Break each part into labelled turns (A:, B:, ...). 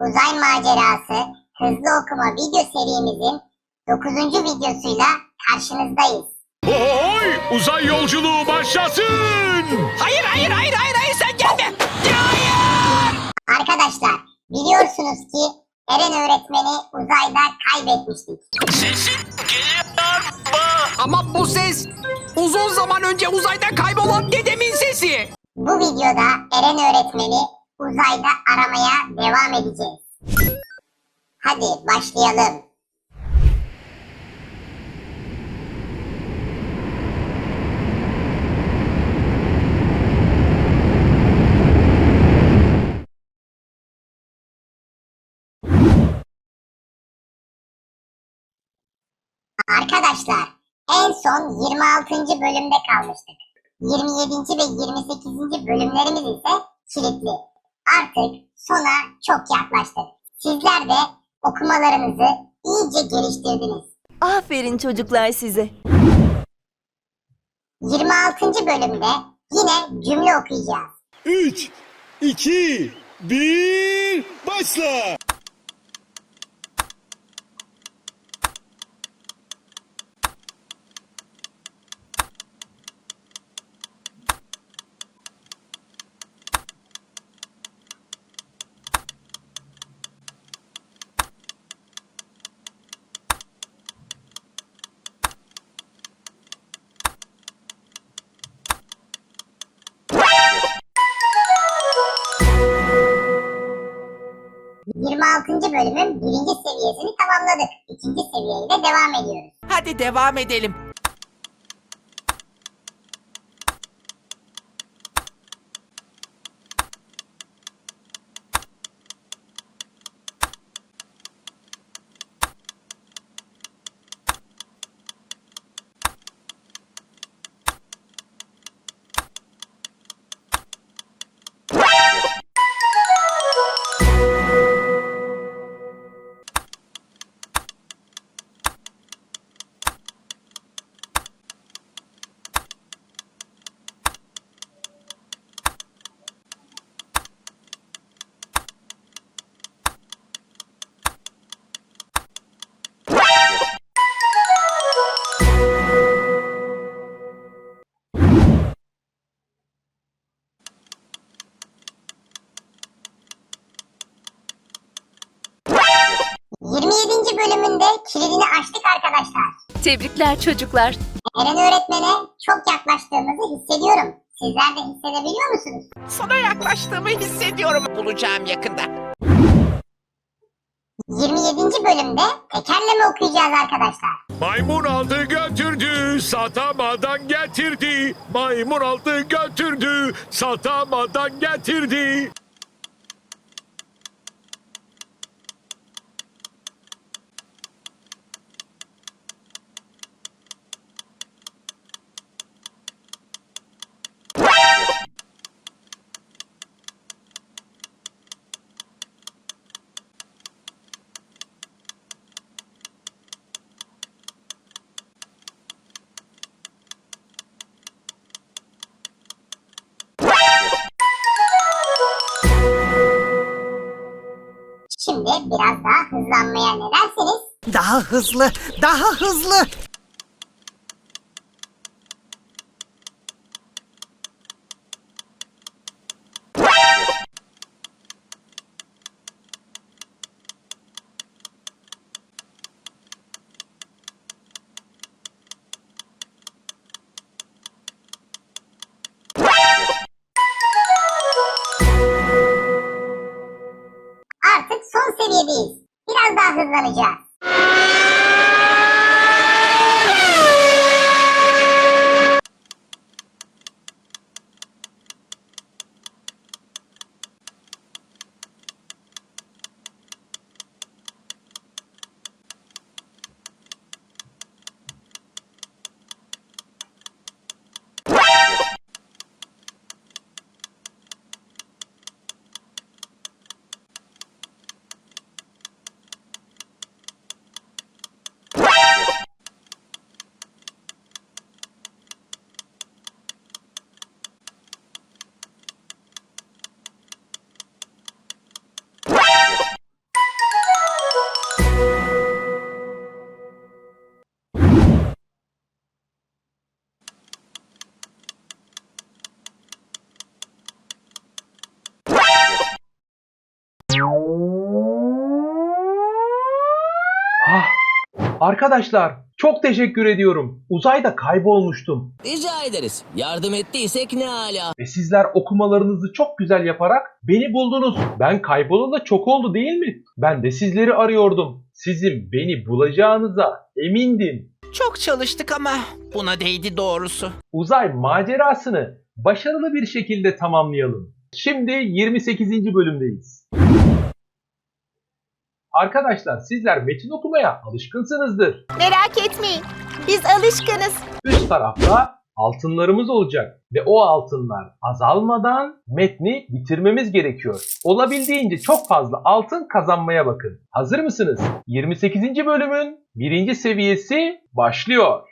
A: Uzay Macerası Hızlı Okuma video serimizin 9. videosuyla karşınızdayız.
B: Oy! Uzay yolculuğu başlasın!
C: Hayır hayır hayır hayır hayır sen gelme. Hayır.
A: Arkadaşlar biliyorsunuz ki Eren öğretmeni uzayda kaybetmiştik.
C: Sesin geliyor mu? Ama bu ses uzun zaman önce uzayda kaybolan dedemin sesi.
A: Bu videoda Eren öğretmeni uzayda aramaya devam edeceğiz. Hadi başlayalım. Arkadaşlar en son 26. bölümde kalmıştık. 27. ve 28. bölümlerimiz ise kilitli. Artık sona çok yaklaştık. Sizler de okumalarınızı iyice geliştirdiniz.
D: Aferin çocuklar size.
A: 26. bölümde yine cümle okuyacağız.
B: 3, 2, 1, başla!
A: Bölümün birinci seviyesini tamamladık. İkinci seviyeyle devam ediyoruz.
C: Hadi devam edelim.
A: 27. bölümünde kilidini açtık arkadaşlar.
D: Tebrikler çocuklar.
A: Eren öğretmene çok yaklaştığımızı hissediyorum. Sizler de hissedebiliyor musunuz?
C: Sana yaklaştığımı hissediyorum. Bulacağım yakında.
A: 27. bölümde tekerleme okuyacağız arkadaşlar.
B: Maymun aldı götürdü, satamadan getirdi. Maymun aldı götürdü, satamadan getirdi.
A: Biraz daha hızlanmaya ne dersiniz?
E: Daha hızlı, daha hızlı.
A: Biraz
F: arkadaşlar çok teşekkür ediyorum. Uzayda kaybolmuştum.
G: Rica ederiz. Yardım ettiysek ne ala.
F: Ve sizler okumalarınızı çok güzel yaparak beni buldunuz. Ben kaybolalı çok oldu değil mi? Ben de sizleri arıyordum. Sizin beni bulacağınıza emindim.
C: Çok çalıştık ama buna değdi doğrusu.
F: Uzay macerasını başarılı bir şekilde tamamlayalım. Şimdi 28. bölümdeyiz. Arkadaşlar sizler metin okumaya alışkınsınızdır.
D: Merak etmeyin. Biz alışkınız.
F: Üst tarafta altınlarımız olacak ve o altınlar azalmadan metni bitirmemiz gerekiyor. Olabildiğince çok fazla altın kazanmaya bakın. Hazır mısınız? 28. bölümün birinci seviyesi başlıyor.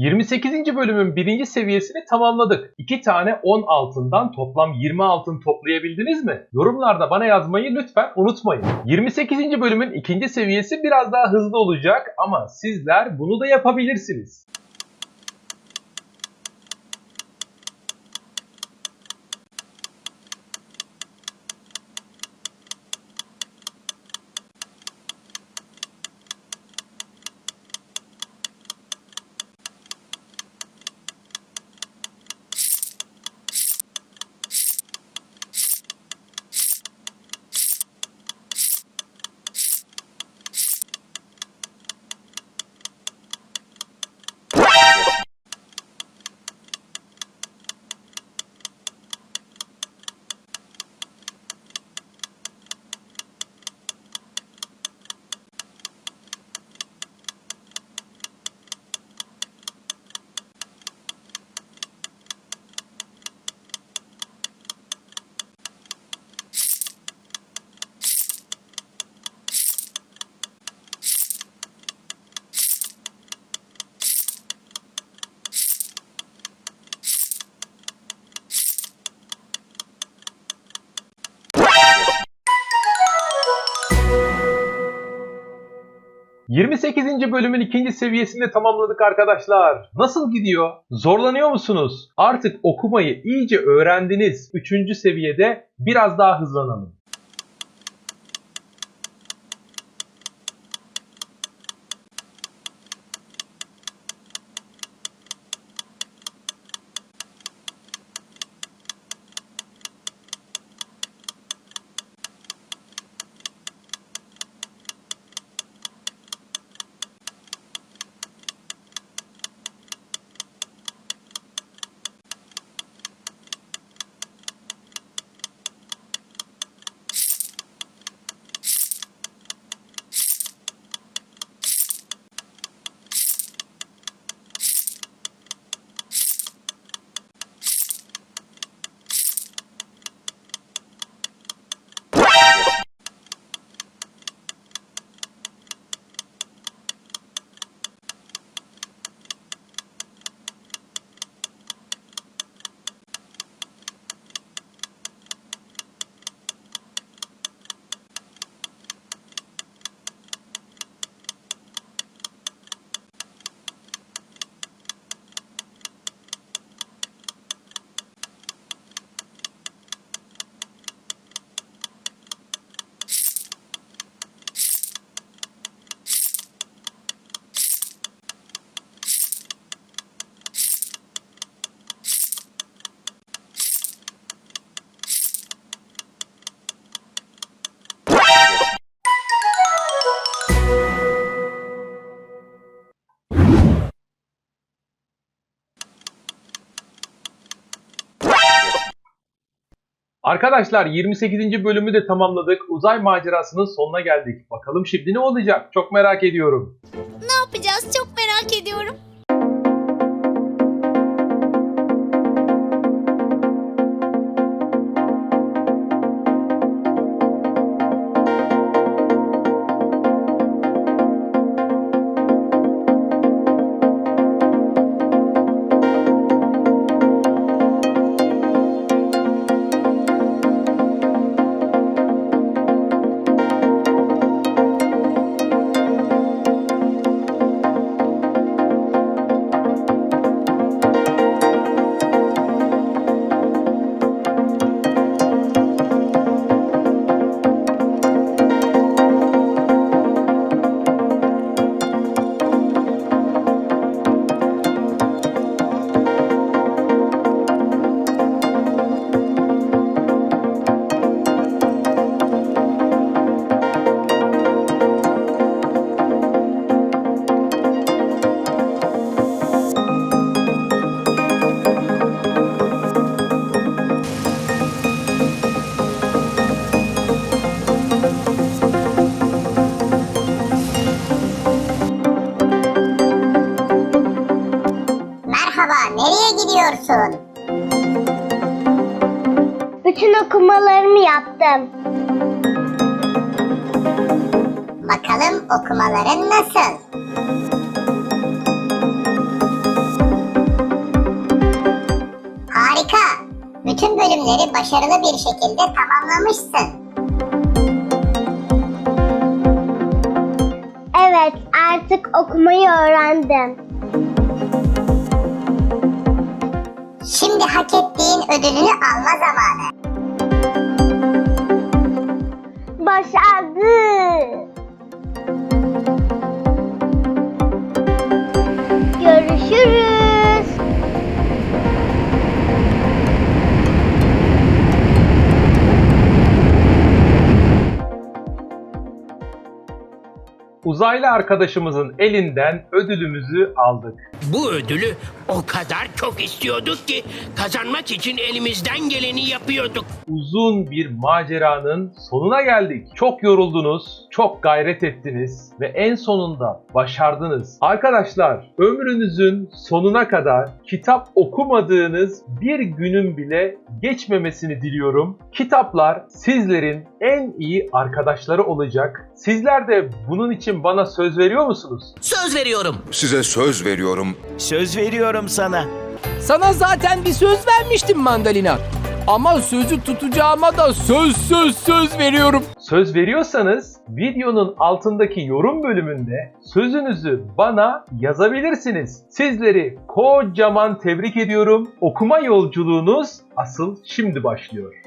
F: ...28. bölümün birinci seviyesini tamamladık. 2 tane 10 altından toplam 20 altın toplayabildiniz mi? Yorumlarda bana yazmayı lütfen unutmayın. 28. bölümün ikinci seviyesi biraz daha hızlı olacak ama sizler bunu da yapabilirsiniz. ...28. bölümün ikinci seviyesini tamamladık arkadaşlar. Nasıl gidiyor? Zorlanıyor musunuz? Artık okumayı iyice öğrendiniz. Üçüncü seviyede biraz daha hızlanalım. Arkadaşlar 28. bölümü de tamamladık. Uzay macerasının sonuna geldik. Bakalım şimdi ne olacak? Çok merak ediyorum.
D: Ne yapacağız çok merak ediyorum.
A: Gidiyorsun?
H: Bütün okumalarımı yaptım.
A: Bakalım okumaların nasıl? Harika. Bütün bölümleri başarılı bir şekilde tamamlamışsın.
H: Evet, artık okumayı öğrendim.
A: Şimdi hak ettiğin ödülünü alma zamanı.
H: Başardı.
F: Uzaylı arkadaşımızın elinden ödülümüzü aldık.
C: Bu ödülü o kadar çok istiyorduk ki kazanmak için elimizden geleni yapıyorduk.
F: Uzun bir maceranın sonuna geldik. Çok yoruldunuz, çok gayret ettiniz ve en sonunda başardınız. Arkadaşlar, ömrünüzün sonuna kadar kitap okumadığınız bir günün bile geçmemesini diliyorum. Kitaplar sizlerin en iyi arkadaşları olacak. Sizler de bunun için bana söz veriyor musunuz?
G: Söz veriyorum.
I: Size söz veriyorum.
J: Söz veriyorum sana.
K: Sana zaten bir söz vermiştim mandalina. Ama sözü tutacağıma da söz söz söz veriyorum.
F: Söz veriyorsanız videonun altındaki yorum bölümünde sözünüzü bana yazabilirsiniz. Sizleri kocaman tebrik ediyorum. Okuma yolculuğunuz asıl şimdi başlıyor.